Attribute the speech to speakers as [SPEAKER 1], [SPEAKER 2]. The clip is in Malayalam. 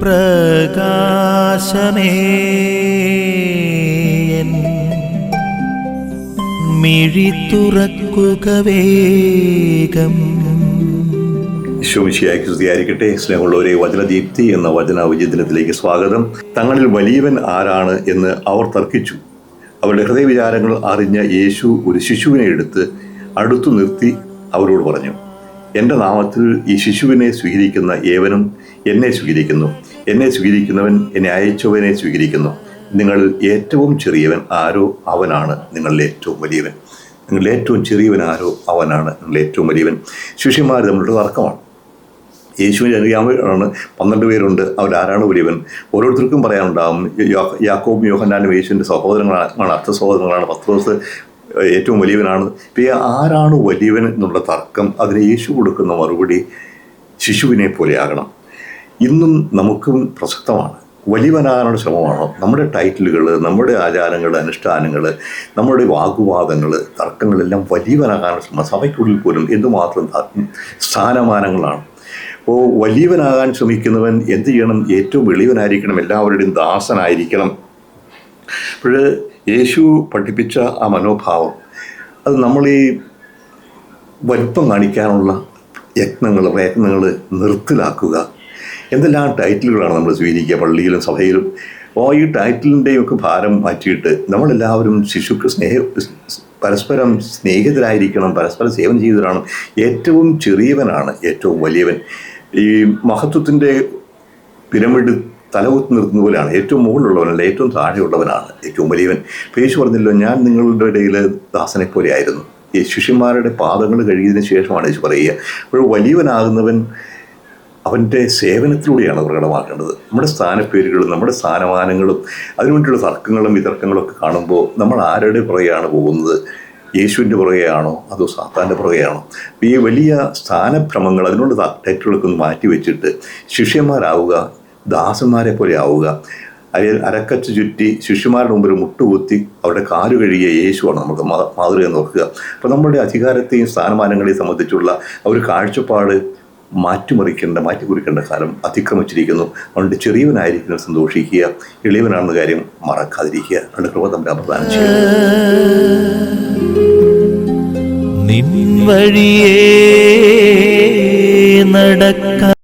[SPEAKER 1] പ്രകാശമേ. മിഴി തുറക്കുക വേഗം.
[SPEAKER 2] ശോമിശിയായി സ്തുതിയായിരിക്കട്ടെ സ്നേഹമുള്ളവരെ വചനദീപ്തി എന്ന വചന വിചിന്തനത്തിലേക്ക് സ്വാഗതം. തങ്ങളിൽ വലിയവൻ ആരാണ് എന്ന് അവർ തർക്കിച്ചു. അവരുടെ ഹൃദയവിചാരങ്ങൾ അറിഞ്ഞ യേശു ഒരു ശിശുവിനെ എടുത്ത് അടുത്തു നിർത്തി അവരോട് പറഞ്ഞു എന്റെ നാമത്തിൽ ഈ ശിശുവിനെ സ്വീകരിക്കുന്ന ഏവനും എന്നെ സ്വീകരിക്കുന്നു. എന്നെ സ്വീകരിക്കുന്നവൻ എന്നെ അയച്ചവനെ സ്വീകരിക്കുന്നു. നിങ്ങളിൽ ഏറ്റവും ചെറിയവൻ ആരോ അവനാണ്. നിങ്ങളിൽ ഏറ്റവും വലിയവൻ. നിങ്ങളിൽ ഏറ്റവും ചെറിയവൻ ആരോ അവനാണ്. നിങ്ങളിൽ ഏറ്റവും വലിയവൻ. ശിഷ്യന്മാർ തമ്മിലുള്ള തർക്കമാണ്. യേശുവിനെ അറിയാവുന്നവരാണ് പന്ത്രണ്ട് പേരുണ്ട്. അവരാരാണ് വലിയവൻ? ഓരോരുത്തർക്കും പറയാനുണ്ടാകും യാക്കോബ് യോഹന്നാനും യേശുവിന്റെ സഹോദരങ്ങളാണ് അർത്ഥ സഹോദരങ്ങളാണ് പത്രോസ് ഏറ്റവും വലിയവനാണ്. ഇപ്പം ആരാണ് വലിയവൻ എന്നുള്ള തർക്കം അതിന് യേശു കൊടുക്കുന്ന മറുപടി ശിശുവിനെ പോലെയാകണം ഇന്നും നമുക്കും പ്രസക്തമാണ്. വലിയവനാകാനുള്ള ശ്രമമാണോ? നമ്മുടെ ടൈറ്റിലുകൾ നമ്മുടെ ആചാരങ്ങൾ അനുഷ്ഠാനങ്ങൾ നമ്മുടെ വാഗ്വാദങ്ങൾ തർക്കങ്ങളെല്ലാം വലിയവനാകാനുള്ള ശ്രമം സഭയ്ക്കുള്ളിൽ പോലും എന്തുമാത്രം സ്ഥാനമാനങ്ങളാണ്. അപ്പോൾ വലിയവനാകാൻ ശ്രമിക്കുന്നവൻ എന്ത് ചെയ്യണം? ഏറ്റവും എളിയവനായിരിക്കണം എല്ലാവരുടെയും ദാസനായിരിക്കണം. അപ്പോൾ യേശു പഠിപ്പിച്ച ആ മനോഭാവം. അത് നമ്മൾ ഈ വലിപ്പം കാണിക്കാനുള്ള യത്നങ്ങൾ പ്രയത്നങ്ങൾ നിർത്തലാക്കുക. എന്തെല്ലാം ടൈറ്റിലുകളാണ് നമ്മൾ സ്വീകരിക്കുക? പള്ളിയിലും സഭയിലും. അപ്പോൾ ഈ ടൈറ്റിലിന്റെയും ഒക്കെ ഭാരം മാറ്റിയിട്ട് നമ്മളെല്ലാവരും ശിശുക്ക് സ്നേഹ പരസ്പരം സ്നേഹിതരായിരിക്കണം പരസ്പരം സേവനം ചെയ്തവരാണ്. ഏറ്റവും ചെറിയവനാണ് ഏറ്റവും വലിയവൻ. ഈ മഹത്വത്തിന്റെ പിരമിഡ് തലകുത്തി നിർത്തുന്ന പോലെയാണ്. ഏറ്റവും മുകളിലുള്ളവനല്ല ഏറ്റവും താഴെയുള്ളവനാണ് ഏറ്റവും വലിയവൻ. പേശു പറഞ്ഞല്ലോ ഞാൻ നിങ്ങളുടെ ഇടയിൽ ദാസനെ പോലെയായിരുന്നു ഈ ശിഷ്യന്മാരുടെ പാദങ്ങൾ കഴുകിയതിന് ശേഷമാണ് യേശു പറയുക. അപ്പോൾ വലിയവനാകുന്നവൻ അവന്റെ സേവനത്തിലൂടെയാണ് പ്രകടമാക്കേണ്ടത്. നമ്മുടെ സ്ഥാനപ്പേരുകളും നമ്മുടെ സ്ഥാനമാനങ്ങളും അതിനുവേണ്ടിയുള്ള തർക്കങ്ങളും വിതർക്കങ്ങളും ഒക്കെ കാണുമ്പോൾ നമ്മൾ ആരുടെ പുറകെയാണ് പോകുന്നത്? യേശുവിന്റെ പുറകെയാണോ? അതോ സാത്താന്റെ പുറകെയാണോ? ഈ വലിയ സ്ഥാനഭ്രമങ്ങൾ അതിനുള്ള ടൈറ്റുകളൊക്കെ ഒന്ന് മാറ്റി വെച്ചിട്ട് ശിഷ്യന്മാരാവുക ദാസന്മാരെ പോലെ ആവുക. അല്ലെങ്കിൽ അരക്കച്ച് ചുറ്റി ശിഷ്യന്മാരുടെ മുമ്പിൽ മുട്ടുകുത്തി അവരുടെ കാലു കഴുകിയ യേശുവാണ് നമുക്ക് മാതൃക നോക്കുക അപ്പോൾ നമ്മുടെ അധികാരത്തെയും സ്ഥാനമാനങ്ങളെയും സംബന്ധിച്ചുള്ള ഒരു കാഴ്ചപ്പാട് മാറ്റിമറിക്കേണ്ട മാറ്റിക്കുറിക്കേണ്ട കാലം അതിക്രമിച്ചിരിക്കുന്നു. അതുകൊണ്ട് ചെറിയവനായിരിക്കുന്ന സന്തോഷിക്കുക എളിയവനാണെന്ന കാര്യം മറക്കാതിരിക്കുക. അവരുടെ കൃപ തമ്മിൽ അപ്രദാനം ചെയ്യുക